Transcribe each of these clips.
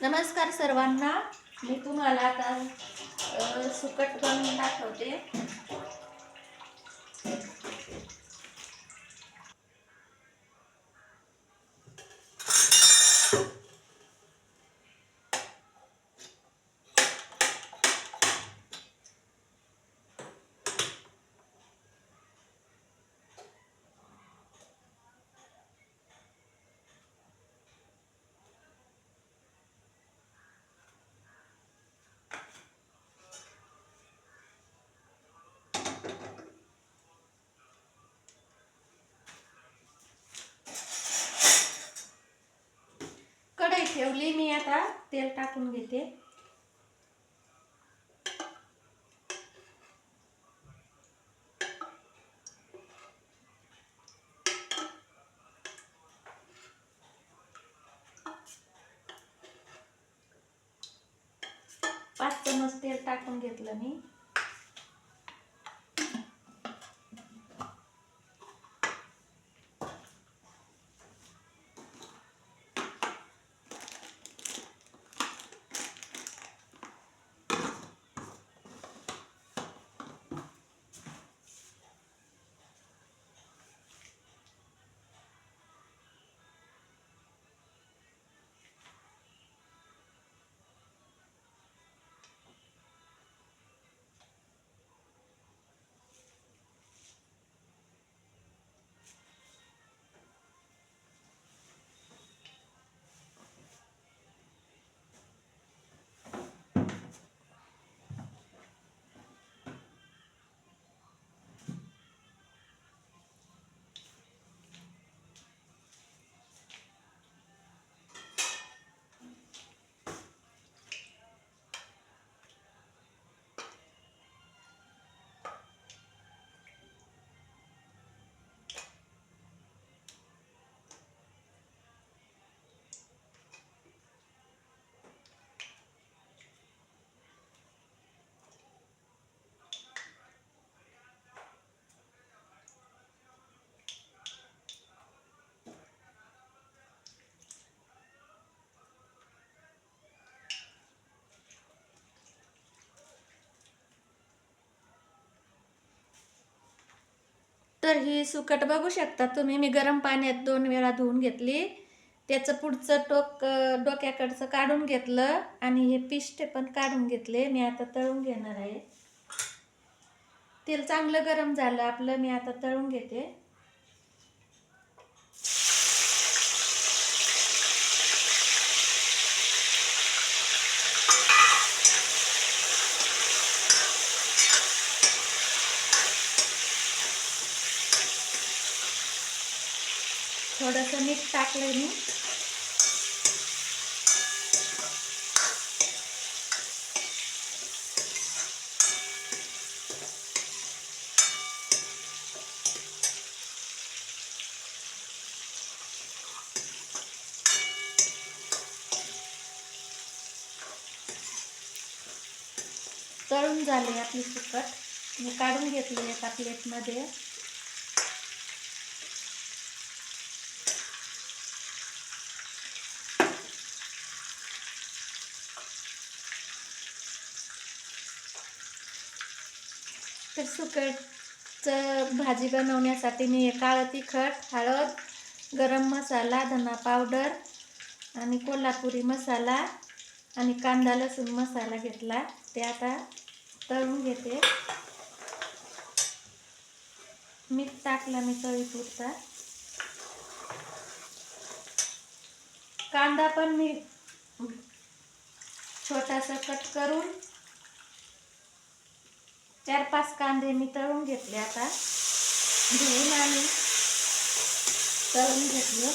नमस्कार सर्वांना. मी तुम्हाला आता सुकट बनवून दाखवते. ठेवली मी आता तेल टाकून घेते. पाच चमच तेल टाकून घेतलं मी. तर ही सुकट बघू शकता. तुम्ही मी गरम पाण्यात दोन वेळा धुवून घेतली. त्याचं पुढचं टोक डोक्याकडचं काढून घेतलं आणि हे पिष्ट पण काढून घेतले. मी आता तळून घेणार आहे. तेल चांगलं गरम झालं. आपलं मी आता तळून घेते. थोडंसं मीठ टाकलं मी. तळून झाले आपली सुकट मी काढून घेतली एका प्लेटमध्ये तर सुकटचं भाजी बनवण्यासाठी मी काळं तिखट हळद गरम मसाला धना पावडर आणि कोल्हापुरी मसाला आणि कांदा लसूण मसाला घेतला. ते आता तळून घेते. मीठ टाकला मी चवीपुरता कांदा पण मी छोटासा कट करून चार पाच कांदे मी तळून घेतले आता. धुवून आणि तळून घेतलं.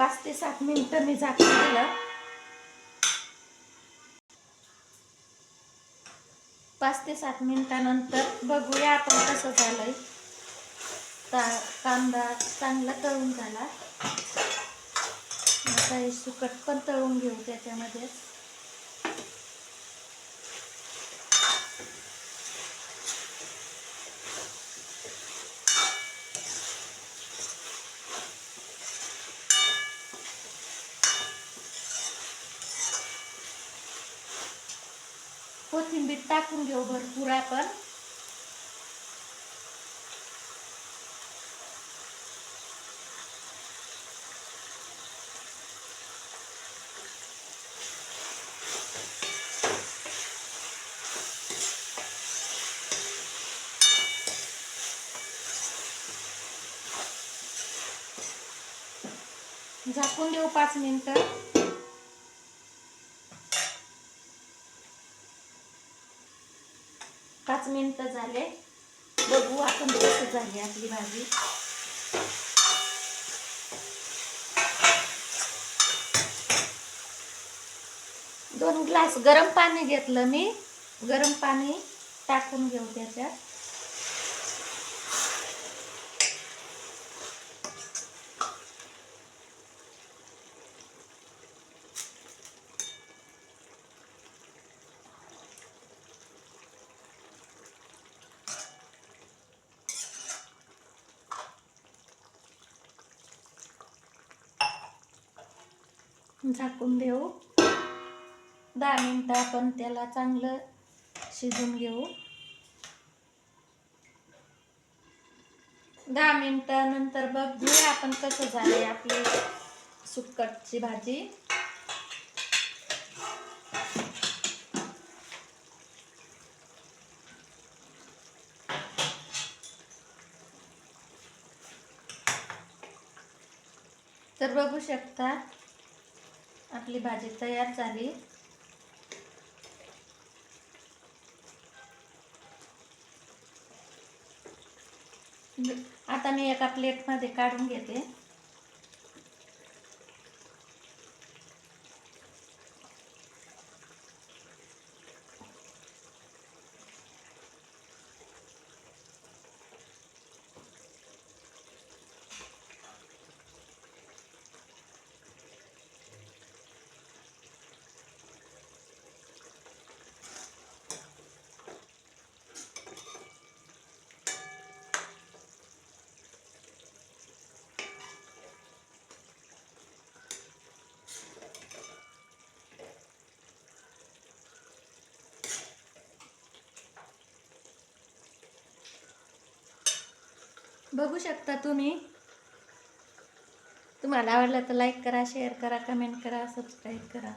पाच ते सात मिनिटं मी झाकून दिलं पाच ते सात मिनटानंतर बघूया आपण कसं झालंय. ता कांदा चांगला तळून झाला. काही सुकट पण तळून घेऊ त्याच्यामध्ये. कोथिंबीर टाकून घेऊ भरपूर आपण. झाकून देऊ पाच मिनटं. पाच मिनिटं झाले. बघू आपण कसं झाली आपली भाजी. दोन ग्लास गरम पाणी घेतलं मी. गरम पाणी टाकून घेऊ त्याच्यात. झाकून देऊ. दहा मिनटं आपण त्याला चांगलं शिजून घेऊ. दहा मिनटानंतर बघूया आपण कसं झाले आपली सुकटची भाजी. तर बघू शकता आपली भाजी तयार झाली. आता मी एका प्लेटमध्ये काढून घेते. बघू शकता तुम्ही. तुम्हाला आवडलं तर लाईक करा शेअर करा कमेंट करा सबस्क्राईब करा.